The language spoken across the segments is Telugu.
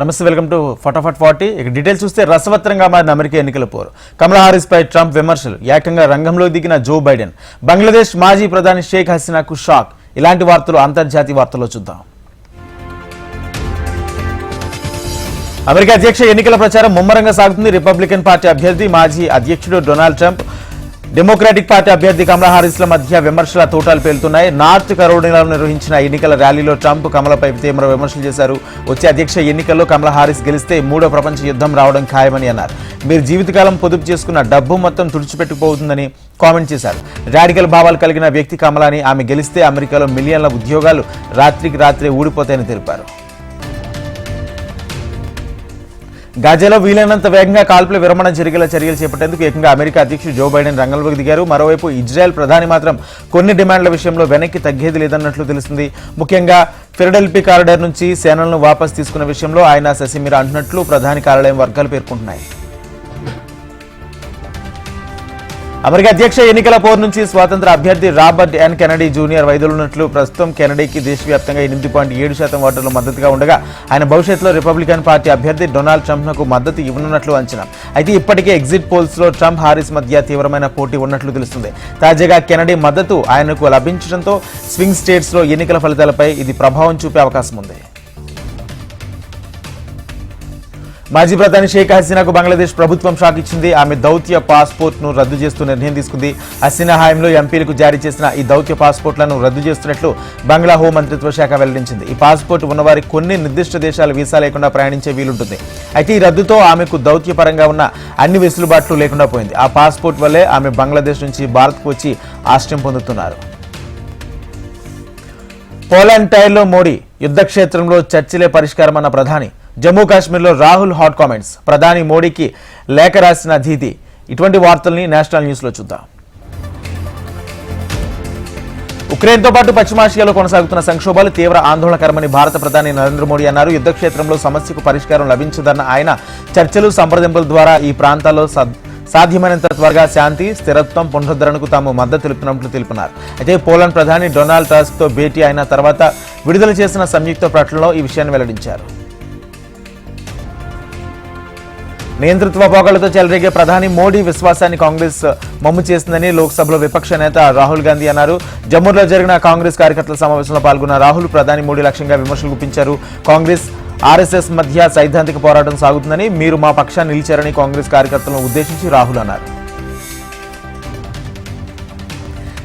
నమస్తే వెల్కమ్ టు ఫటాఫట్ ఫార్టీ. ఇక డీటెయిల్స్ చూస్తే రసవత్రంగా మారిన అమెరికా ఎన్నికల పోరు. కమలా హారిస్ పై ట్రంప్ విమర్శలు. ఏకంగా రంగంలో దిగిన జో బైడెన్. బంగ్లాదేశ్ మాజీ ప్రధాని షేక్ హసీనాకు షాక్. ఇలాంటి వార్తలు అంతర్జాతీయ వార్తల్లో చూద్దాం. అమెరికా అధ్యక్ష ఎన్నికల ప్రచారం ముమ్మరంగా సాగుతుంది. రిపబ్లికన్ పార్టీ అభ్యర్థి మాజీ అధ్యక్షుడు డొనాల్డ్ ట్రంప్ డెమోక్రాటిక్ పార్టీ అభ్యర్థి కమలా హారీస్ల మధ్య విమర్శల తోటాలు పేలుతున్నాయి. నార్త్ కరోడినాలో నిర్వహించిన ఎన్నికల ర్యాలీలో ట్రంప్ కమలపై తీవ్ర విమర్శలు చేశారు. వచ్చే అధ్యక్ష ఎన్నికల్లో కమలా హారీస్ గెలిస్తే మూడో ప్రపంచ యుద్ధం రావడం ఖాయమని అన్నారు. మీరు జీవితకాలం పొదుపు చేసుకున్న డబ్బు మొత్తం తుడిచిపెట్టుకుపోతుందని కామెంట్ చేశారు. రాడికల్ భావాలు కలిగిన వ్యక్తి కమలాని ఆమె గెలిస్తే అమెరికాలో మిలియన్ల ఉద్యోగాలు రాత్రికి రాత్రే ఊడిపోతాయని తెలిపారు. గాజాలో వీలైనంత వేగంగా కాల్పుల విరమణ జరిగేలా చర్యలు చేపట్టేందుకు ఏకంగా అమెరికా అధ్యక్షుడు జో బైడెన్ రంగంలోకి దిగారు. మరోవైపు ఇజ్రాయెల్ ప్రధాని మాత్రం కొన్ని డిమాండ్ల విషయంలో వెనక్కి తగ్గేది లేదన్నట్లు తెలిసింది ముఖ్యంగా ఫిరడెల్పీ కారిడార్ నుంచి సేనలను వాపస్ తీసుకున్న విషయంలో ఆయన ససిమిరా అంటున్నట్లు ప్రధాని కార్యాలయం వర్గాలు పేర్కొంటున్నాయి. అమెరికా అధ్యక్ష ఎన్నికల పోరు నుంచి స్వాతంత్ర అభ్యర్థి రాబర్ట్ ఎన్ కెనడీ జూనియర్ వైదొలున్నట్లు ప్రస్తుతం కెనడీకి దేశవ్యాప్తంగా ఎనిమిది పాయింట్ ఏడు శాతం ఓటర్లు మద్దతుగా ఉండగా ఆయన భవిష్యత్తులో రిపబ్లికన్ పార్టీ అభ్యర్థి డొనాల్డ్ ట్రంప్నకు మద్దతు ఇవ్వనున్నట్లు అంచనా. అయితే ఇప్పటికే ఎగ్జిట్ పోల్స్లో ట్రంప్ హారిస్ మధ్య తీవ్రమైన పోటీ ఉన్నట్లు తెలుస్తుంది. తాజాగా కెనడీ మద్దతు ఆయనకు లభించడంతో స్వింగ్ స్టేట్స్లో ఎన్నికల ఫలితాలపై ఇది ప్రభావం చూపే అవకాశం ఉంది. మాజీ ప్రధాని షేక్ హసీనాకు బంగ్లాదేశ్ ప్రభుత్వం షాక్ ఇచ్చింది. ఆమె దౌత్య పాస్పోర్ట్ను రద్దు చేస్తూ నిర్ణయం తీసుకుంది. హసీనా హాయంలో ఎంపీలకు జారీ చేసిన ఈ దౌత్య పాస్పోర్ట్లను రద్దు చేస్తున్నట్లు బంగ్లా హోంమంత్రిత్వ శాఖ వెల్లడించింది. ఈ పాస్పోర్ట్ ఉన్నవారి కొన్ని నిర్దిష్ట దేశాల వీసా లేకుండా ప్రయాణించే వీలుంటుంది. అయితే ఈ రద్దుతో ఆమెకు దౌత్యపరంగా ఉన్న అన్ని వెసులుబాట్లు లేకుండా పోయింది. ఆ పాస్పోర్ట్ వల్లే ఆమె బంగ్లాదేశ్ నుంచి భారత్కు వచ్చి ఆశ్రయం పొందుతున్నారు. పోలాండ్ టైర్లో మోడీ యుద్ధక్షేత్రంలో చర్చలే పరిష్కారం అన్న ప్రధాని జమ్మూ కాశ్మీర్లో రాహుల్ హాట్ కామెంట్స్. ప్రధాని మోడీకి లేఖ రాసిన ధీతి ఇటువంటి వార్తల్ని నేషనల్ న్యూస్లో చూద్దాం. ఉక్రెయిన్తో పాటు పశ్చిమాసియాలో కొనసాగుతున్న సంక్షోభాలు తీవ్ర ఆందోళనకరమని భారత ప్రధాని నరేంద్ర మోడీ అన్నారు. యుద్ధ క్షేత్రంలో సమస్యకు పరిష్కారం లభించదన్న ఆయన చర్చలు సంప్రదింపుల ద్వారా ఈ ప్రాంతాల్లో సాధ్యమైనంత త్వరగా శాంతి స్థిరత్వం పునరుద్ధరణకు తాము మద్దతు తెలుపుతున్నట్లు తెలిపినారు. అయితే పోలాండ్ ప్రధాని డొనాల్డ్ టస్క్ భేటీ అయిన తర్వాత విడుదల చేసిన సంయుక్త ప్రకటనలో ఈ విషయాన్ని వెల్లడించారు. నియంతృత్వ పోకలతో చెలరేగే ప్రధాని మోడీ విశ్వాసాన్ని కాంగ్రెస్ మమ్ము చేసిందని లోక్సభలో విపక్ష నేత రాహుల్ గాంధీ అన్నారు. జమ్మూలో జరిగిన కాంగ్రెస్ కార్యకర్తల సమావేశంలో పాల్గొన్న రాహుల్ ప్రధాని మోడీ లక్ష్యంగా విమర్శలు గుప్పించారు. కాంగ్రెస్ ఆర్ఎస్ఎస్ మధ్య సైద్ధాంతిక పోరాటం సాగుతుందని మీరు మా పక్షాన్ని నిలిచారని కాంగ్రెస్ కార్యకర్తలను ఉద్దేశించి రాహుల్ అన్నారు.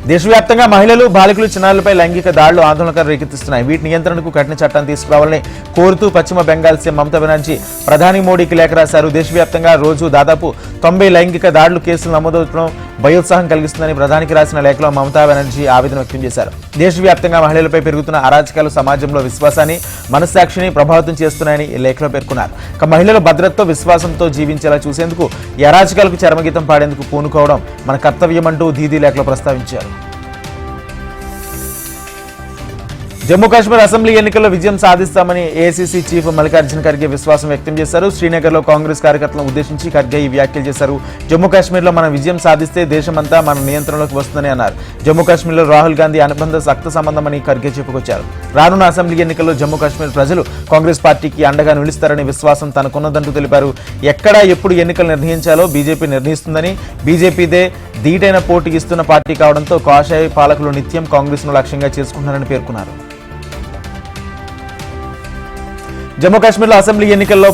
దేశవ్యాప్తంగా మహిళలు బాలికలు చిన్నారులపై లైంగిక దాడులు ఆందోళనకర రేకెత్తిస్తున్నాయి. వీటి నియంత్రణకు కఠిన చట్టం తీసుకురావాలని కోరుతూ పశ్చిమ బెంగాల్ సీఎం మమతా బెనర్జీ ప్రధాని మోడీకి లేఖ రాశారు. దేశవ్యాప్తంగా రోజు దాదాపు తొంభై లైంగిక దాడులు కేసులు నమోదవుతడం భయోత్సాహం కలిగిస్తుందని ప్రధానికి రాసిన లేఖలో మమతా బెనర్జీ ఆవేదన వ్యక్తం చేశారు. దేశవ్యాప్తంగా మహిళలపై పెరుగుతున్న అరాచకాలు సమాజంలో విశ్వాసాన్ని మనస్సాక్షిని ప్రభావితం చేస్తున్నాయని ఈ లేఖలో పేర్కొన్నారు. ఇక మహిళలు భద్రతతో విశ్వాసంతో జీవించేలా చూసేందుకు ఈ అరాచకాలకు చరమగీతం పాడేందుకు పూనుకోవడం మన కర్తవ్యమంటూ దీదీ లేఖలో ప్రస్తావించారు. జమ్మూ కాశ్మీర్ అసెంబ్లీ ఎన్నికల్లో విజయం సాధిస్తామని ఏసీసీ చీఫ్ మల్లికార్జున ఖర్గే విశ్వాసం వ్యక్తం చేశారు. శ్రీనగర్లో కాంగ్రెస్ కార్యకర్తలను ఉద్దేశించి ఖర్గే ఈ వ్యాఖ్యలు చేశారు. జమ్మూ కాశ్మీర్లో మనం విజయం సాధిస్తే దేశమంతా మన నియంత్రణలోకి వస్తుందని అన్నారు. జమ్మూ కాశ్మీర్లో రాహుల్ గాంధీ అనుబంధ సక్త సంబంధమని ఖర్గే చెప్పుకొచ్చారు. రానున్న అసెంబ్లీ ఎన్నికల్లో జమ్మూ కాశ్మీర్ ప్రజలు కాంగ్రెస్ పార్టీకి అండగా నిలుస్తారనే విశ్వాసం తనకున్నదంటూ తెలిపారు. ఎక్కడ ఎప్పుడు ఎన్నికలు నిర్ణయించాలో బీజేపీ నిర్ణయిస్తుందని బీజేపీదే ధీటైన పోటీ ఇస్తున్న పార్టీ కావడంతో కాషాయ పాలకులు నిత్యం కాంగ్రెస్ను లక్ష్యంగా చేసుకుంటున్నారని పేర్కొన్నారు. జమ్మూ కాశ్మీర్లో అసెంబ్లీ ఎన్నికల్లో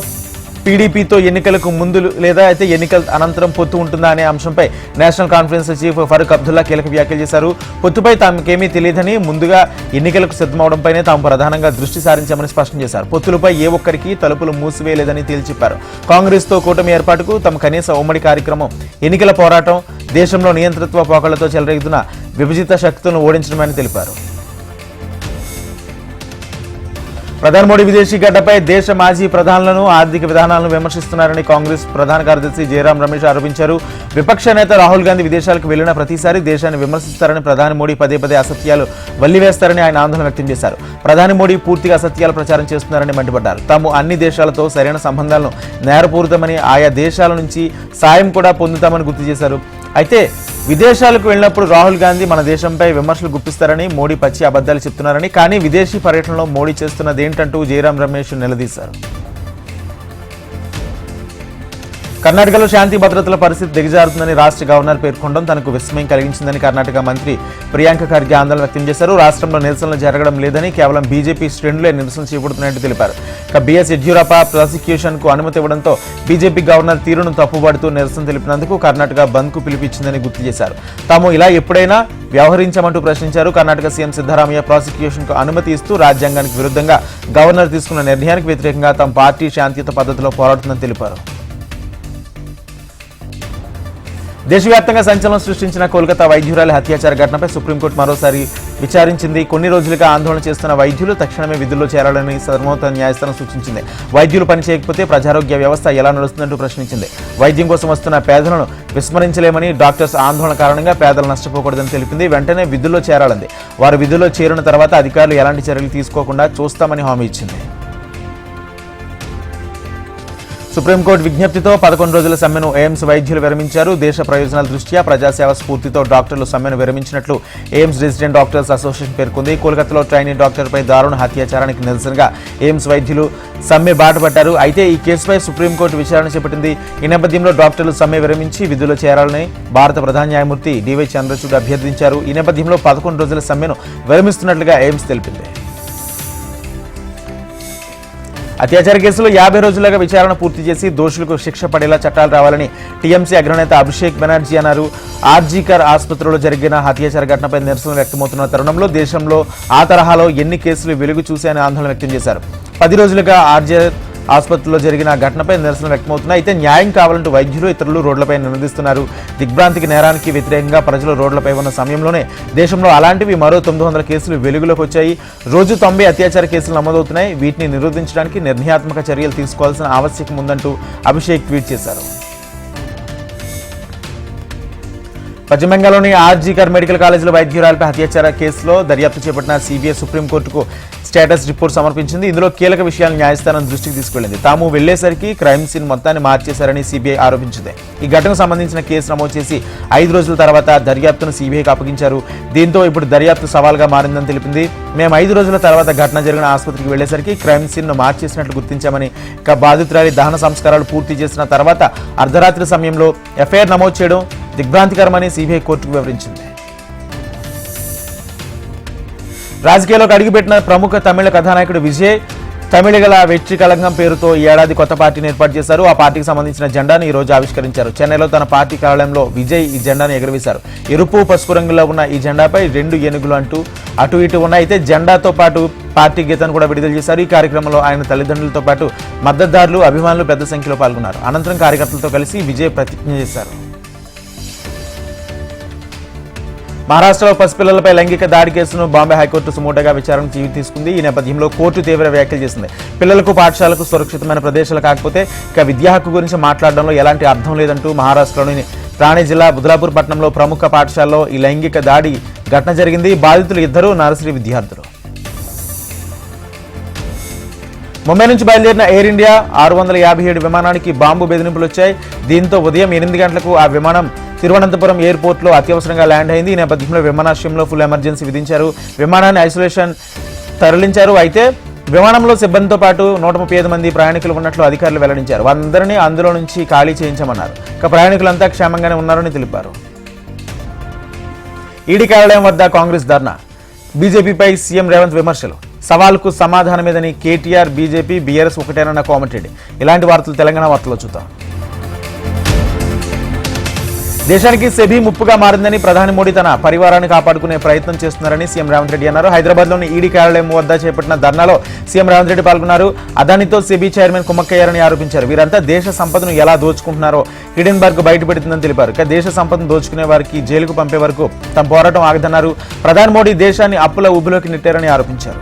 పీడీపీతో ఎన్నికలకు ముందు లేదా అయితే ఎన్నికల అనంతరం పొత్తు ఉంటుందా అనే అంశంపై National Conference chief Farooq Abdullah కీలక వ్యాఖ్యలు చేశారు. పొత్తుపై తమకేమీ తెలియదని ముందుగా ఎన్నికలకు సిద్ధమవడంపైనే తాము ప్రధానంగా దృష్టి సారించామని స్పష్టం చేశారు. పొత్తులపై ఏ ఒక్కరికి తలుపులు మూసివేయలేదని తేల్చెప్పారు. కాంగ్రెస్తో కూటమి ఏర్పాటుకు తమ కనీస ఉమ్మడి కార్యక్రమం ఎన్నికల పోరాటం దేశంలో నియంతృత్వ పోకళ్ళతో చెలరేగుతున్న విభజిత శక్తులను ఓడించడమని తెలిపారు. ప్రధాని మోడీ విదేశీ గడ్డపై దేశ మాజీ ప్రధానులను ఆర్థిక విధానాలను విమర్శిస్తున్నారని కాంగ్రెస్ ప్రధాన కార్యదర్శి జయరాం రమేష్ ఆరోపించారు. విపక్ష నేత రాహుల్ గాంధీ విదేశాలకు వెళ్ళిన ప్రతిసారి దేశాన్ని విమర్శిస్తారని ప్రధాని మోడీ పదే పదే అసత్యాలు వల్లివేస్తారని ఆయన ఆందోళన వ్యక్తం చేశారు. ప్రధాని మోడీ పూర్తిగా అసత్యాలు ప్రచారం చేస్తున్నారని మండిపడ్డారు. తాము అన్ని దేశాలతో సరైన సంబంధాలను నేరపూరితమని ఆయా దేశాల నుంచి సాయం కూడా పొందుతామని గుర్తు చేశారు. అయితే విదేశాలకు వెళ్ళినప్పుడు రాహుల్ గాంధీ మన దేశంపై విమర్శలు గుప్పిస్తారని మోడీ పచ్చి అబద్ధాలు చెప్తున్నారని కానీ విదేశీ పర్యటనలో మోడీ చేస్తున్నది ఏంటంటూ జయరాం రమేష్ నిలదీశారు. కర్ణాటకలో శాంతి భద్రతల పరిస్థితి దిగజారుతుందని రాష్ట్ర గవర్నర్ పేర్కొనడం తనకు విస్మయం కలిగించిందని కర్ణాటక మంత్రి ప్రియాంక ఖర్గే ఆందోళన వ్యక్తం చేశారు. రాష్ట్రంలో నిరసనలు జరగడం లేదని కేవలం బీజేపీ శ్రేణులే నిరసన చేపడుతున్నట్టు తెలిపారు. ఇక బీఎస్ యడ్యూరప్ప ప్రాసిక్యూషన్కు అనుమతి ఇవ్వడంతో బీజేపీ గవర్నర్ తీరును తప్పుబడుతూ నిరసన తెలిపినందుకు కర్ణాటక బంద్కు పిలిపించిందని గుర్తు చేశారు. తాము ఇలా ఎప్పుడైనా వ్యవహరించామంటూ ప్రశ్నించారు. కర్ణాటక సీఎం సిద్ధరామయ్య ప్రాసిక్యూషన్కు అనుమతి ఇస్తూ రాజ్యాంగానికి విరుద్ధంగా గవర్నర్ తీసుకున్న నిర్ణయానికి వ్యతిరేకంగా తమ పార్టీ శాంతియుత పద్ధతిలో పోరాడుతుందని తెలిపారు. దేశవ్యాప్తంగా సంచలనం సృష్టించిన కోల్కతా వైద్యురాలి హత్యాచార ఘటనపై సుప్రీంకోర్టు మరోసారి విచారించింది. కొన్ని రోజులుగా ఆందోళన చేస్తున్న వైద్యులు తక్షణమే విధుల్లో చేరాలని సర్వోన్నత న్యాయస్థానం సూచించింది. వైద్యులు పనిచేయకపోతే ప్రజారోగ్య వ్యవస్థ ఎలా నడుస్తుందంటూ ప్రశ్నించింది. వైద్యం కోసం వస్తున్న పేదలను విస్మరించలేమని డాక్టర్స్ ఆందోళన కారణంగా పేదలు నష్టపోకూడదని తెలిపింది. వెంటనే విధుల్లో చేరాలంది. వారు విధుల్లో చేరిన తర్వాత అధికారులు ఎలాంటి చర్యలు తీసుకోకుండా చూస్తామని హామీ ఇచ్చింది. సుప్రీంకోర్టు విజ్ఞప్తితో పదకొండు రోజుల సమ్మెను ఎయిమ్స్ వైద్యులు విరమించారు. దేశ ప్రయోజనాల దృష్ట్యా ప్రజాసేవ స్ఫూర్తితో డాక్టర్లు సమ్మెను విరమించినట్లు ఎయిమ్స్ రెసిడెంట్ డాక్టర్స్ అసోసియేషన్ పేర్కొంది. కోల్కతాలో ట్రైనీ డాక్టర్పై దారుణ హత్యాచారానికి నిరసనగా ఎయిమ్స్ వైద్యులు సమ్మె బాటపడ్డారు. అయితే ఈ కేసుపై సుప్రీంకోర్టు విచారణ చేపట్టింది. ఈ నేపథ్యంలో డాక్టర్లు సమ్మె విరమించి విధుల్లో చేరాలని భారత ప్రధాన న్యాయమూర్తి డివై చంద్రచూడ్ అభ్యర్థించారు. ఈ నేపథ్యంలో పదకొండు రోజుల సమ్మెను విరమిస్తున్నట్లుగా ఎయిమ్స్ తెలిపింది. అత్యాచార కేసులో యాభై రోజులుగా విచారణ పూర్తి చేసి దోషులకు శిక్ష పడేలా చట్టాలు రావాలని టీఎంసీ అగ్రనేత అభిషేక్ బెనర్జీ అన్నారు. ఆర్జీకర్ ఆసుపత్రిలో జరిగిన అత్యాచార ఘటనపై నిరసన వ్యక్తమవుతున్న తరుణంలో దేశంలో ఆ తరహాలో ఎన్ని కేసులు వెలుగు చూశాయని ఆందోళన వ్యక్తం చేశారు. పది రోజులుగా ఆర్జే ఆసుపత్రిలో జరిగిన ఘటనపై నిరసన వ్యక్తమవుతున్నాయి. అయితే న్యాయం కావాలంటూ వైద్యులు ఇతరులు రోడ్లపై నినదిస్తున్నారు దిగ్భ్రాంతికి నేరానికి వ్యతిరేకంగా ప్రజలు రోడ్లపై ఉన్న సమయంలోనే దేశంలో అలాంటివి మరో తొమ్మిది వందల కేసులు వెలుగులోకి వచ్చాయి. రోజు తొంభై అత్యాచార కేసులు నమోదవుతున్నాయి. వీటిని నిరోధించడానికి నిర్ణయాత్మక చర్యలు తీసుకోవాల్సిన ఆవశ్యకం ఉందంటూ అభిషేక్ ట్వీట్ చేశారు. పశ్చిమ బెంగాల్లోని ఆర్జీకర్ మెడికల్ కాలేజీలో వైద్యురాలపై హత్యాచార కేసులో దర్యాప్తు చేపట్టిన సిబిఐ సుప్రీంకోర్టుకు స్టేటస్ రిపోర్ట్ సమర్పించింది. ఇందులో కీలక విషయాలను న్యాయస్థానం దృష్టికి తీసుకెళ్ళింది తాము వెళ్ళేసరికి క్రైమ్ సీన్ మొత్తాన్ని మార్చేశారని సిబిఐ ఆరోపించింది. ఈ ఘటనకు సంబంధించిన కేసు నమోదు చేసి ఐదు రోజుల తర్వాత దర్యాప్తును సిబిఐకి అప్పగించారు. దీంతో ఇప్పుడు దర్యాప్తు సవాల్గా మారిందని తెలిపింది. మేము ఐదు రోజుల తర్వాత ఘటన జరిగిన ఆసుపత్రికి వెళ్ళేసరికి క్రైమ్ సీన్ను మార్చేసినట్లు గుర్తించామని బాధితురాలి దహన సంస్కారాలు పూర్తి చేసిన తర్వాత అర్ధరాత్రి సమయంలో ఎఫ్ఐఆర్ నమోదు చేయడం దిగ్భ్రాంతికరమని సిబిఐ కోర్టుకు వివరించింది. రాజకీయాల్లోకి అడుగుపెట్టిన ప్రముఖ తమిళ కథానాయకుడు విజయ్ తమిళగల వెట్రి కళంగం పేరుతో ఈ ఏడాది కొత్త పార్టీని ఏర్పాటు చేశారు. ఆ పార్టీకి సంబంధించిన జెండాను ఈ రోజు ఆవిష్కరించారు. చెన్నైలో తన పార్టీ కార్యాలయంలో విజయ్ ఈ జెండాను ఎగురవేశారు. ఎరుపు పసుపు రంగులో ఉన్న ఈ జెండాపై రెండు ఏనుగులు అంటూ అటు ఇటు ఉన్నాయి. అయితే జెండాతో పాటు పార్టీ గీతాన్ని కూడా విడుదల చేశారు. ఈ కార్యక్రమంలో ఆయన తల్లిదండ్రులతో పాటు మద్దతుదారులు అభిమానులు పెద్ద సంఖ్యలో పాల్గొన్నారు. అనంతరం కార్యకర్తలతో కలిసి విజయ్ ప్రతిజ్ఞ చేశారు. మహారాష్ట్రలో పసిపిల్లలపై లైంగిక దాడి కేసును బాంబే హైకోర్టు సుమోటగా విచారణ తీసుకుంది. ఈ నేపథ్యంలో కోర్టు తీవ్ర వ్యాఖ్యలు చేసింది. పిల్లలకు పాఠశాలకు సురక్షితమైన ప్రదేశాలు కాకపోతే ఇక విద్యా హక్కు గురించి మాట్లాడడంలో ఎలాంటి అర్థం లేదంటూ మహారాష్ట్రలోని థానే జిల్లా బుద్లాపూర్ పట్టణంలో ప్రముఖ పాఠశాలలో ఈ లైంగిక దాడి ఘటన జరిగింది. బాధితులు ఇద్దరు నర్సరీ విద్యార్థులు. ముంబై నుంచి బయలుదేరిన ఎయిర్ ఇండియా ఆరు వందల యాభై ఏడు విమానానికి బాంబు బెదిరింపులు వచ్చాయి. దీంతో ఉదయం ఎనిమిది గంటలకు ఆ విమానం తిరువనంతపురం ఎయిర్పోర్ట్లో అత్యవసరంగా ల్యాండ్ అయింది. ఈ నేపథ్యంలో విమానాశ్రయంలో ఫుల్ ఎమర్జెన్సీ విధించారు. విమానాన్ని ఐసోలేషన్ తరలించారు. అయితే విమానంలో సిబ్బందితో పాటు నూట ముప్పై ఐదు మంది ప్రయాణికులు ఉన్నట్లు అధికారులు వెల్లడించారు. వారందరినీ అందులో నుంచి ఖాళీ చేయించమన్నారు. ఇక ప్రయాణికులంతా క్షేమంగానే ఉన్నారని తెలిపారు. ఈడీ కార్యాలయం వద్ద కాంగ్రెస్ ధర్నా. బీజేపీపై సీఎం రేవంత్ విమర్శలు. సవాల్కు సమాధానమేదని కేటీఆర్ బీజేపీ బీఆర్ఎస్ ఒకటేనన్న కోమటిరెడ్డి ఇలాంటి వార్తలు తెలంగాణ వార్తల్లో చూద్దాం. దేశానికి సెబీ ముప్పుగా మారిందని ప్రధాని మోడీ తన పరివారాన్ని కాపాడుకునే ప్రయత్నం చేస్తున్నారని సీఎం రేవంత్ రెడ్డి అన్నారు. హైదరాబాద్లోని ఈడీ కార్యాలయం వద్ద చేపట్టిన ధర్నాలో సీఎం రేవంత్ రెడ్డి పాల్గొన్నారు. అదానితో సెబీ చైర్మన్ కుమ్మక్కయ్యారని ఆరోపించారు. వీరంతా దేశ సంపదను ఎలా దోచుకుంటున్నారో హిడెన్బర్గ్ బయటపెడుతుందని తెలిపారు. ఇక దేశ సంపదను దోచుకునే వారికి జైలుకు పంపే వరకు తమ పోరాటం ఆగదన్నారు. ప్రధాని మోడీ దేశాన్ని అప్పుల ఉబ్బులోకి నెట్టారని ఆరోపించారు.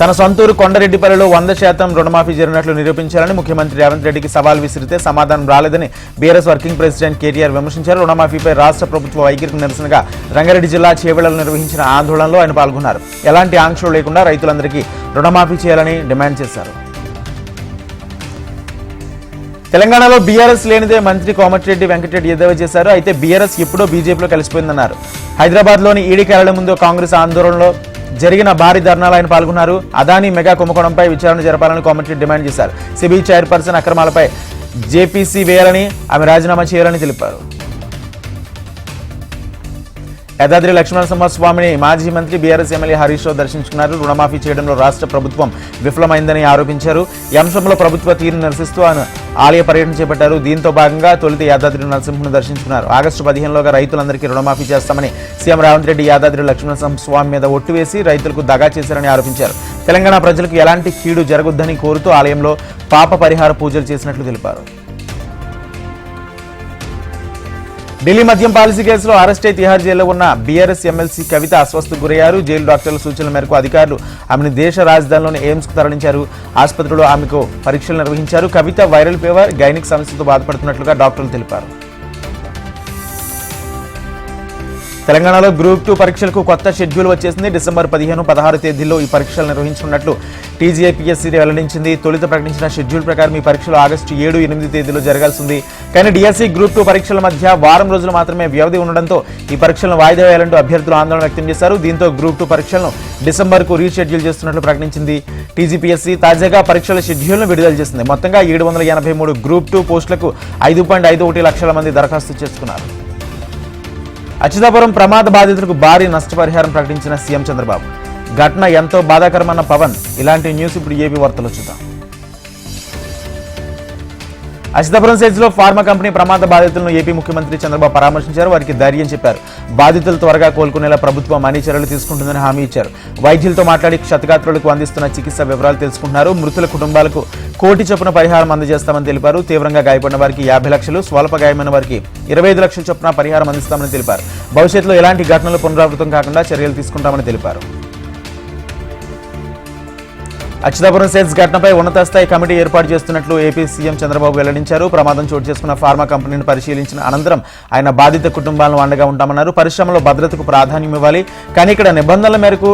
తన సొంతూరు కొండరెడ్డిపల్లిలో వంద శాతం రుణమాఫీ జరిగినట్లు నిరూపించాలని ముఖ్యమంత్రి రేవంత్ రెడ్డికి సవాల్ విసిరితే సమాధానం రాలేదని బీఆర్ఎస్ వర్కింగ్ ప్రెసిడెంట్ కేటీఆర్ విమర్శించారు. రుణమాఫీపై రాష్ట్ర ప్రభుత్వ వైఖరికి నిరసనగా రంగారెడ్డి జిల్లా చేవెళ్ళలో నిర్వహించిన ఆందోళనలో ఆయన పాల్గొన్నారు. ఎలాంటి ఆంక్షలు లేకుండా రైతులందరికీ రుణమాఫీ చేయాలని డిమాండ్ చేశారు. తెలంగాణలో బీఆర్ఎస్ లేనిదే మంత్రి కోమటిరెడ్డి వెంకటరెడ్డి ఎద్దేవా చేశారు. అయితే బీఆర్ఎస్ ఎప్పుడో బీజేపీలో కలిసిపోయిందన్నారు. హైదరాబాద్లోని ఈడీ కార్యాలయం ముందు కాంగ్రెస్ ఆందోళనలో జరిగిన భారీ ధర్నాలు ఆయన పాల్గొన్నారు. అదానీ మెగా కుంభకోణంపై విచారణ జరపాలని కామెంటరీ డిమాండ్ చేశారు. సిబిఐ చైర్పర్సన్ అక్రమాలపై జేపీసీ వేయాలని ఆమె రాజీనామా చేయాలని తెలిపారు. యాదాద్రి లక్ష్మణ స్వామిని మాజీ మంత్రి బీఆర్ఎస్ ఎమ్మెల్యే హరీష్ రావు దర్శించుకున్నారు. రుణమాఫీ చేయడంలో రాష్ట్ర ప్రభుత్వం విఫలమైందని ఆరోపించారు. ఈ అంశంలో ప్రభుత్వ తీరును నిరసిస్తూ ఆయన ఆలయ పర్యటన చేపట్టారు. దీంతో భాగంగా తొలుత యాదాద్రి నరసింహను దర్శించుకున్నారు. ఆగస్టు పదిహేనులోగా రైతులందరికీ రుణమాఫీ చేస్తామని సీఎం రేవంత్ రెడ్డి యాదాద్రి లక్ష్మణ స్వామి మీద ఒట్టు వేసి రైతులకు దగా చేశారని ఆరోపించారు. తెలంగాణ ప్రజలకు ఎలాంటి కీడు జరగొద్దని కోరుతూ ఆలయంలో పాప పరిహార పూజలు చేసినట్లు తెలిపారు. ఢిల్లీ మద్యం పాలసీ కేసులో అరెస్ట్ అయి తిహార్ జైల్లో ఉన్న బీఆర్ఎస్ ఎమ్మెల్సీ కవిత అస్వస్థకు గురయ్యారు. జైలు డాక్టర్ల సూచనల మేరకు అధికారులు ఆమెను దేశ రాజధానిలోని ఎయిమ్స్కు తరలించారు. ఆసుపత్రిలో ఆమెకు పరీక్షలు నిర్వహించారు. కవిత వైరల్ ఫీవర్ గైనిక్ సమస్యతో బాధపడుతున్నట్లుగా డాక్టర్లు తెలిపారు. తెలంగాణలో గ్రూప్ టూ పరీక్షలకు కొత్త షెడ్యూల్ వచ్చేసింది. డిసెంబర్ పదిహేను పదహారు తేదీల్లో ఈ పరీక్షలు నిర్వహించనున్నట్లు టీజీఐపీఎస్సీ వెల్లడించింది. తొలుత ప్రకటించిన షెడ్యూల్ ప్రకారం ఈ పరీక్షలు ఆగస్టు ఏడు ఎనిమిది తేదీలో జరగాల్సింది. కానీ డిఎస్సీ గ్రూప్ టూ పరీక్షల మధ్య వారం రోజులు మాత్రమే వ్యవధి ఉండడంతో ఈ పరీక్షలను వాయిదా వేయాలంటూ అభ్యర్థులు ఆందోళన వ్యక్తం చేశారు. దీంతో గ్రూప్ టూ పరీక్షలను డిసెంబర్కు రీషెడ్యూల్ చేస్తున్నట్లు ప్రకటించింది. టీజీపీఎస్సీ తాజాగా పరీక్షల షెడ్యూల్ను విడుదల చేసింది. మొత్తంగా ఏడు వందల ఎనభై మూడు గ్రూప్ టూ పోస్టులకు ఐదు పాయింట్ ఐదు ఒకటి లక్షల మంది దరఖాస్తు చేసుకున్నారు. అచ్యుతాపురం ప్రమాద బాధితులకు భారీ నష్టపరిహారం ప్రకటించిన సీఎం చంద్రబాబు. ఘటన ఎంతో బాధాకరమన్న పవన్. ఇలాంటి న్యూస్ ఇప్పుడు ఏపీ వార్తలు చూద్దాం. అచితాపురం సెజ్లో ఫార్మా కంపెనీ ప్రమాద బాధితులను ఏపీ ముఖ్యమంత్రి చంద్రబాబు పరామర్శించారు. వారికి ధైర్యం చెప్పారు. బాధితులు త్వరగా కోలుకునేలా ప్రభుత్వం అన్ని చర్యలు తీసుకుంటుందని హామీ ఇచ్చారు. వైద్యులతో మాట్లాడి క్షతగాత్రులకు అందిస్తున్న చికిత్స వివరాలు తెలుసుకుంటున్నారు. మృతుల కుటుంబాలకు కోటి చొప్పున పరిహారం అందజేస్తామని తెలిపారు. తీవ్రంగా గాయపడిన వారికి యాభై లక్షలు స్వల్ప గాయమైన వారికి ఇరవై ఐదు లక్షల చొప్పున పరిహారం అందిస్తామని తెలిపారు. భవిష్యత్తులో ఎలాంటి ఘటనలు పునరావృతం కాకుండా చర్యలు తీసుకుంటామని తెలిపారు. అచ్యుతాపురం సెల్స్ ఘటనపై ఉన్నతస్థాయి కమిటీ ఏర్పాటు చేస్తున్నట్లు ఏపీ సీఎం చంద్రబాబు వెల్లడించారు. ప్రమాదం చోటు చేసుకున్న ఫార్మా కంపెనీని పరిశీలించిన అనంతరం ఆయన బాధిత కుటుంబాలను అండగా ఉంటామన్నారు. పరిశ్రమలో భద్రతకు ప్రాధాన్యం ఇవ్వాలి. కానీ ఇక్కడ నిబంధనల మేరకు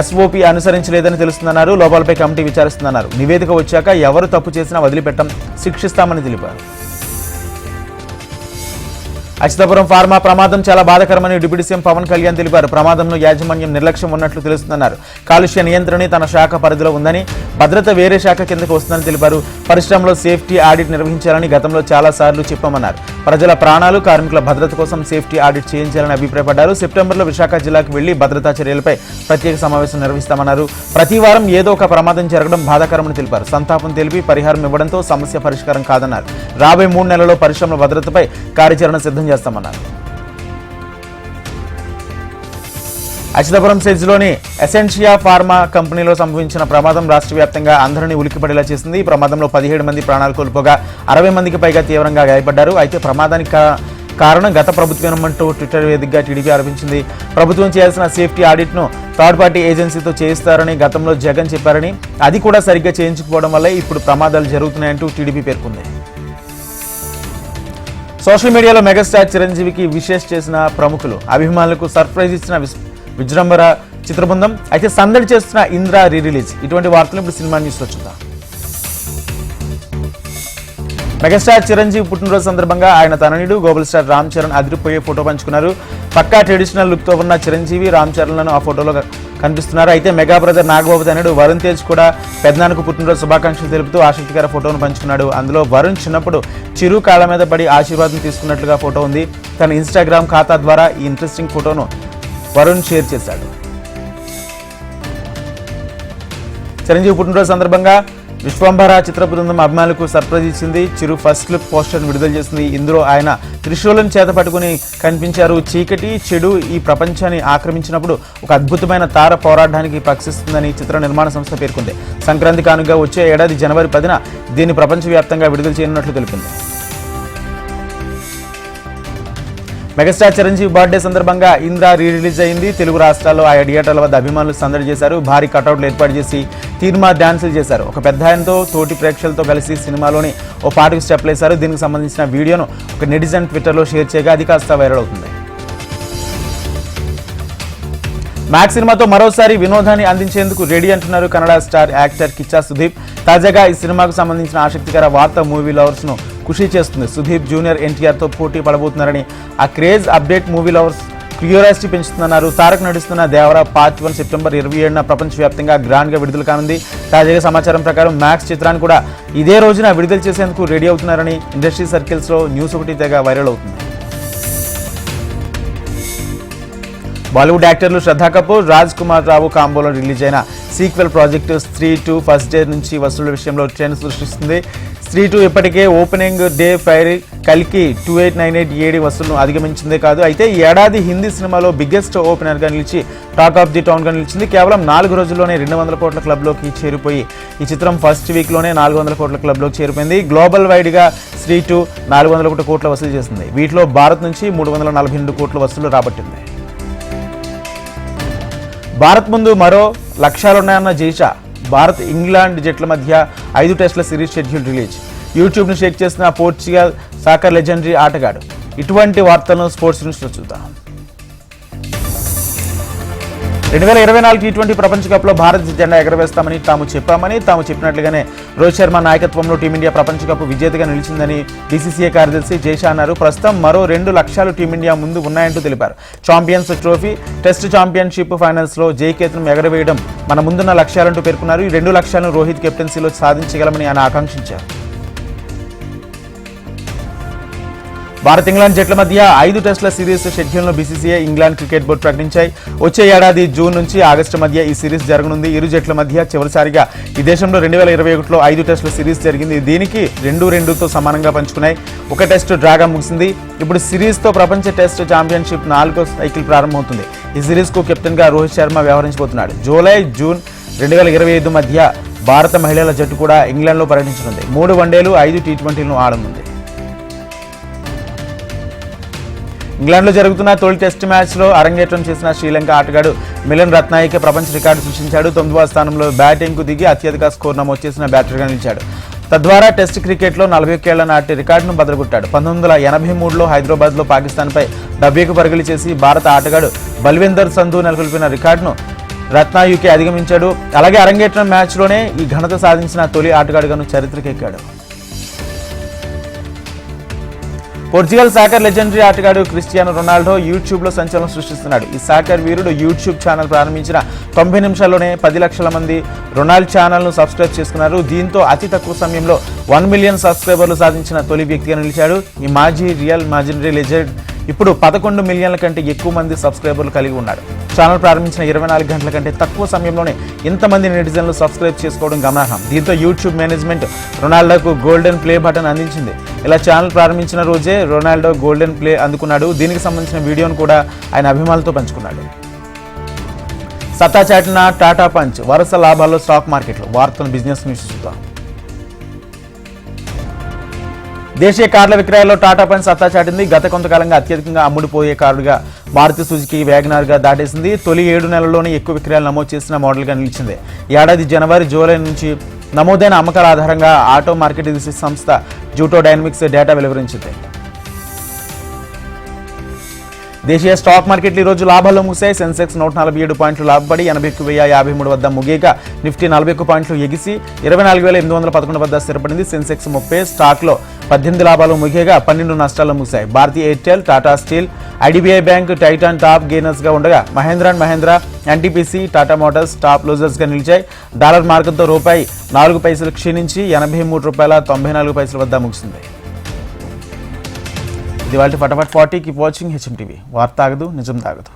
ఎస్ఓపి అనుసరించలేదని తెలుస్తుందన్నారు. లోపాలపై కమిటీ విచారిస్తుందన్నారు. నివేదిక వచ్చాక ఎవరు తప్పు చేసినా వదిలిపెట్టం శిక్షిస్తామని తెలిపారు. అచితాపురం ఫార్మా ప్రమాదం చాలా బాధాకరమని డిప్యూటీ సీఎం పవన్ కళ్యాణ్ తెలిపారు. ప్రమాదంలో యాజమాన్యం నిర్లక్ష్యం ఉన్నట్లు తెలుస్తుందన్నారు. కాలుష్య నియంత్రణ తన శాఖ పరిధిలో ఉందని భద్రత వేరే శాఖ కిందకు వస్తుందని తెలిపారు. పరిశ్రమలో సేఫ్టీ ఆడిట్ నిర్వహించాలని గతంలో చాలా సార్లు చెప్పామన్నారు. ప్రజల ప్రాణాలు కార్మికుల భద్రత కోసం సేఫ్టీ ఆడిట్ చేయించాలని అభిప్రాయపడ్డారు. సెప్టెంబర్లో విశాఖ జిల్లాకు వెళ్ళి భద్రతా చర్యలపై ప్రత్యేక సమావేశం నిర్వహిస్తామన్నారు. ప్రతి వారం ఏదో ఒక ప్రమాదం జరగడం బాధాకరమని తెలిపారు. సంతాపం తెలిపి పరిహారం ఇవ్వడంతో సమస్య పరిష్కారం కాదన్నారు. రాబోయే మూడు నెలల్లో పరిశ్రమల భద్రతపై కార్యాచరణ సిద్ధం చేస్తామన్నారు. అచితపురం సెజ్లోని ఎసెన్షియా ఫార్మా కంపెనీలో సంభవించిన ప్రమాదం రాష్ట్ర వ్యాప్తంగా అందరినీ ఉలిక్కిపడేలా చేసింది. ఈ ప్రమాదంలో పదిహేడు మంది ప్రాణాలు కోల్పోగా అరవై మందికి పైగా తీవ్రంగా గాయపడ్డారు. అయితే ప్రమాదానికి కారణం గత ప్రభుత్వం అంటూ ట్విట్టర్ వేదికగా టీడీపీ ఆరోపించింది. ప్రభుత్వం చేయాల్సిన సేఫ్టీ ఆడిట్ను థర్డ్ పార్టీ ఏజెన్సీతో చేయిస్తారని గతంలో జగన్ చెప్పారని అది కూడా సరిగ్గా చేయించకపోవడం వల్ల ఇప్పుడు ప్రమాదాలు జరుగుతున్నాయంటూ టీడీపీ పేర్కొంది. సోషల్ మీడియాలో మెగాస్టార్ చిరంజీవికి విశేష్ చేసిన ప్రముఖులు అభిమానులకు సర్ప్రైజ్ ఇచ్చిన విజృంభర చిత్రబృందం. అయితే సందడి చేస్తున్న ఇంద్ర రీ రిలీజ్ ఇటువంటి వార్తలు ఇప్పుడు సినిమా న్యూస్లో చూద్దాం. మెగాస్టార్ చిరంజీవి పుట్టినరోజు సందర్భంగా ఆయన తనయుడు గోబల్ స్టార్ రామ్ చరణ్ అదిరిపోయే ఫోటో పంచుకున్నారు. పక్కా ట్రెడిషనల్ లుక్తో ఉన్న చిరంజీవి రామ్ చరణ్లను ఆ ఫోటోలో కనిపిస్తున్నారు. అయితే మెగా బ్రదర్ నాగబాబు తనయుడు వరుణ్ తేజ్ కూడా పెద్దనాన్నకు పుట్టినరోజు శుభాకాంక్షలు తెలుపుతూ ఆసక్తికర ఫోటోను పంచుకున్నాడు. అందులో వరుణ్ చిన్నప్పుడు చిరు కాళ్ళ మీద పడి ఆశీర్వాదం తీసుకున్నట్లుగా ఫోటో ఉంది. తన ఇన్స్టాగ్రామ్ ఖాతా ద్వారా ఈ ఇంట్రెస్టింగ్ ఫోటోను వరుణ్ షేర్ చేశాడు. చిరంజీవి పుట్టినరోజు సందర్భంగా విశ్వంభర చిత్ర బృందం అభిమానులకు సర్ప్రైజ్ ఇచ్చింది. చిరు ఫస్ట్ లుక్ పోస్టర్ విడుదల చేసింది. ఇందులో ఆయన త్రిశూలం చేత పట్టుకుని కనిపించారు. చీకటి చెడు ఈ ప్రపంచాన్ని ఆక్రమించినప్పుడు ఒక అద్భుతమైన తార పోరాటానికి పక్షిస్తుందని చిత్ర నిర్మాణ సంస్థ పేర్కొంది. సంక్రాంతి కానుగా వచ్చే ఏడాది జనవరి పదిన దీన్ని ప్రపంచవ్యాప్తంగా విడుదల చేయనున్నట్లు తెలిపింది. మెగాస్టార్ చిరంజీవి బర్త్డే సందర్భంగా ఇంద్ర రీ రిలీజ్ అయింది. తెలుగు రాష్ట్రాల్లో ఆయా థియేటర్ల వద్ద అభిమానులు సందడి చేశారు. భారీ కటౌట్లు ఏర్పాటు చేసి తీర్మా డాన్సులు చేశారు. ఒక పెద్ద ఆయనతో తోటి ప్రేక్షకులతో కలిసి సినిమాలోని ఓ పాటకు స్టెప్లు వేశారు. దీనికి సంబంధించిన వీడియోను ఒక నెటిజన్ ట్విట్టర్లో షేర్ చేయగా అది కాస్త వైరల్ అవుతుంది. మ్యాక్స్ సినిమాతో మరోసారి వినోదాన్ని అందించేందుకు రెడీ అంటున్నారు కన్నడ స్టార్ యాక్టర్ కిచ్చా సుదీప్. తాజాగా ఈ సినిమాకు సంబంధించిన ఆసక్తికర వార్త మూవీ లవర్స్ను ఖుషి చేస్తుంది. సుదీప్ జూనియర్ ఎన్టీఆర్తో పోటీ పడబోతున్నారని ఆ craze update movie lovers curiosity పెంచుతున్నారు తారక్ నడుస్తున్న దేవరా పార్ట్ వన్ సెప్టెంబర్ ఇరవై ఏడున ప్రపంచవ్యాప్తంగా గ్రాండ్గా విడుదల కానుంది. తాజాగా సమాచారం ప్రకారం మ్యాక్స్ చిత్రాన్ని కూడా ఇదే రోజున విడుదల చేసేందుకు రెడీ అవుతున్నారని ఇండస్ట్రీ సర్కిల్స్లో న్యూస్ ఒకటి తెగ వైరల్ అవుతుంది. బాలీవుడ్ యాక్టర్లు శ్రద్ధా కపూర్ రాజ్ కుమార్ రావు కాంబోలో రిలీజ్ అయిన sequel project Stree two first day నుంచి వసూళ్ళ విషయంలో ట్రెండ్ సృష్టిస్తుంది. స్త్రీ టూ ఇప్పటికే ఓపెనింగ్ డే ఫైర్ కలికి two eight nine eight AD వసూళ్ళను అధిగమించిందే కాదు. అయితే ఈ ఏడాది హిందీ సినిమాలో బిగ్గెస్ట్ ఓపెనర్గా నిలిచి టాక్ ఆఫ్ ది టౌన్గా నిలిచింది. కేవలం నాలుగు రోజుల్లోనే రెండు వందల కోట్ల క్లబ్లోకి చేరిపోయి ఈ చిత్రం ఫస్ట్ వీక్లోనే నాలుగు వందల కోట్ల క్లబ్లోకి చేరిపోయింది. గ్లోబల్ వైడ్గా స్త్రీ టూ నాలుగు వందల కోట్ల కోట్ల వసూలు చేసింది. వీటిలో భారత్ నుంచి మూడు వందల నలభై రెండు కోట్ల వసూలు రాబట్టింది. భారత్ ముందు మరో లక్ష్యాలున్నాయన్న జైషా భారత్ ఇంగ్లాండ్ జట్ల మధ్య ఐదు టెస్టుల సిరీస్ షెడ్యూల్ రిలీజ్. యూట్యూబ్ను షేక్ చేసిన పోర్చుగల్ సాకర్ లెజెండరీ ఆటగాడు. ఇటువంటి వార్తలను స్పోర్ట్స్ న్యూస్లో చూద్దాం. రెండు వేల ఇరవై నాలుగు టీ ట్వంటీ ప్రపంచ కప్లో భారత్ జెండా ఎగరవేస్తామని తాము చెప్పామని తాము చెప్పినట్లుగానే రోహిత్ శర్మ నాయకత్వంలో టీమిండియా ప్రపంచ కప్ విజేతగా నిలిచిందని బీసీసీఐ కార్యదర్శి జైషా అన్నారు. ప్రస్తుతం మరో రెండు లక్ష్యాలు టీమిండియా ముందు ఉన్నాయంటూ తెలిపారు. ఛాంపియన్స్ ట్రోఫీ టెస్ట్ ఛాంపియన్షిప్ ఫైనల్స్లో జయకేతనం ఎగరవేయడం మన ముందున్న లక్ష్యాలంటూ పేర్కొన్నారు. ఈ రెండు లక్ష్యాలను రోహిత్ కెప్టెన్సీలో సాధించగలమని ఆయన ఆకాంక్షించారు. భారత్ ఇంగ్లాండ్ జట్ల మధ్య ఐదు టెస్టుల సిరీస్ షెడ్యూల్ను బీసీసీఐ ఇంగ్లాండ్ క్రికెట్ బోర్డు ప్రకటించాయి. వచ్చే ఏడాది జూన్ నుంచి ఆగస్టు మధ్య ఈ సిరీస్ జరగనుంది. ఇరు జట్ల మధ్య చివరిసారిగా ఈ దేశంలో రెండు వేల ఇరవై ఒకటిలో ఐదు టెస్టుల సిరీస్ జరిగింది. దీనికి రెండు రెండుతో సమానంగా పంచుకున్నాయి. ఒక టెస్ట్ డ్రాగా ముగిసింది. ఇప్పుడు సిరీస్తో ప్రపంచ టెస్ట్ ఛాంపియన్షిప్ నాలుగో సైకిల్ ప్రారంభమవుతుంది. ఈ సిరీస్కు కెప్టెన్గా రోహిత్ శర్మ వ్యవహరించబోతున్నాడు. జూలై జూన్ రెండు వేల ఇరవై ఐదు మధ్య భారత మహిళల జట్టు కూడా ఇంగ్లాండ్లో పర్యటించనుంది. మూడు వన్డేలు ఐదు టీ ట్వంటీలను ఆడనుంది. ఇంగ్లాండ్లో జరుగుతున్న తొలి టెస్ట్ మ్యాచ్లో అరంగేట్రం చేసిన శ్రీలంక ఆటగాడు మిలన్ రత్నాయికే ప్రపంచ రికార్డు సృష్టించాడు. తొమ్మిదవ స్థానంలో బ్యాటింగ్కు దిగి అత్యధిక స్కోర్ నమోదు చేసిన బ్యాటర్గా నిలిచాడు. తద్వారా టెస్ట్ క్రికెట్లో నలభై ఒకేళ్ళ నాటి రికార్డును బదలగొట్టాడు పంతొమ్మిది వందల ఎనభై మూడులో హైదరాబాద్లో పాకిస్తాన్పై డబ్బేకు పరుగులు చేసి భారత ఆటగాడు బల్విందర్ సంధు నెలకొల్పిన రికార్డును రత్నాయుకే అధిగమించాడు. అలాగే అరంగేట్రం మ్యాచ్లోనే ఈ ఘనత సాధించిన తొలి ఆటగాడుగాను చరిత్రకెక్కాడు. పోర్చుగల్ సాకర్ లెజెండరీ ఆటగాడు క్రిస్టియానో రొనాల్డో యూట్యూబ్లో సంచలనం సృష్టిస్తున్నాడు. ఈ సాకర్ వీరుడు యూట్యూబ్ ఛానల్ ప్రారంభించిన తొంభై నిమిషాల్లోనే పది లక్షల మంది రొనాల్డ్ ఛానల్ను సబ్స్క్రైబ్ చేసుకున్నారు. దీంతో అతి తక్కువ సమయంలో వన్ మిలియన్ సబ్స్క్రైబర్లు సాధించిన తొలి వ్యక్తిగా నిలిచాడు. ఈ మాజీ రియల్ మాజినరీ లెజెండ్ ఇప్పుడు పదకొండు మిలియన్ల కంటే ఎక్కువ మంది సబ్స్క్రైబర్లు కలిగి ఉన్నాడు. ఛానల్ ప్రారంభించిన ఇరవై నాలుగు గంటల కంటే తక్కువ సమయంలోనే ఇంతమంది నెటిజన్లు సబ్స్క్రైబ్ చేసుకోవడం గమనార్హం. దీంతో యూట్యూబ్ మేనేజ్మెంట్ రొనాల్డోకు గోల్డెన్ ప్లే బటన్ అందించింది. ఇలా ఛానల్ ప్రారంభించిన రోజే రొనాల్డో గోల్డెన్ ప్లే అందుకున్నాడు. దీనికి సంబంధించిన వీడియోను కూడా ఆయన అభిమానులతో పంచుకున్నాడు. సత్తా చాటిన టాటా పంచ్ వరుస లాభాల్లో స్టాక్ మార్కెట్లు వార్తలు బిజినెస్ న్యూస్ చూద్దాం. దేశీయ కార్ల విక్రయాల్లో టాటా పంచ్ సత్తా చాటింది. గత కొంతకాలంగా అత్యధికంగా అమ్ముడుపోయే కారుగా మారుతి సుజుకి వ్యాగనార్గా దాటేసింది. తొలి ఏడు నెలల్లోనే ఎక్కువ విక్రయాలు నమోదు చేసిన మోడల్గా నిలిచింది. ఏడాది జనవరి జూలై నుంచి నమోదైన అమ్మకాల ఆధారంగా ఆటో మార్కెటింగ్ సంస్థ జూటో డైనమిక్స్ డేటా వెలువరించింది. దేశీయ స్టాక్ మార్కెట్లు ఈ రోజు లాభాల్లో ముగిశాయి. సెన్సెక్స్ నూట నలభై ఏడు పాయింట్లు లాభపడి ఎనభై ఒక్క వెయ్యి యాభై మూడు వద్ద ముగియగా. నిఫ్టీ నలభై ఒక్క పాయింట్లు ఎగిసి ఇరవై నాలుగు వేల ఎనిమిది వందల పదకొండు వద్ద స్థిరపడింది. సెన్సెక్స్ ముప్పై స్టాక్లో పద్దెనిమిది లాభాలు ముగియగా పన్నెండు నష్టాలు ముగిశాయి. భారతీయ Airtel Tata Steel IDBI bank Titan top గెయినర్స్గా ఉండగా Mahindra and Mahindra NTPC Tata Motors top లూజర్స్గా నిలిచాయి. డాలర్ మార్కెట్తో రూపాయి నాలుగు పైసలు క్షీణించి ఎనభై మూడు రూపాయల తొంభై నాలుగు పైసల వద్ద ముగిసింది. ఇది వాళ్ళ Fatafat forty keep watching HM TV వార్త ఆగదు నిజం తాగదు.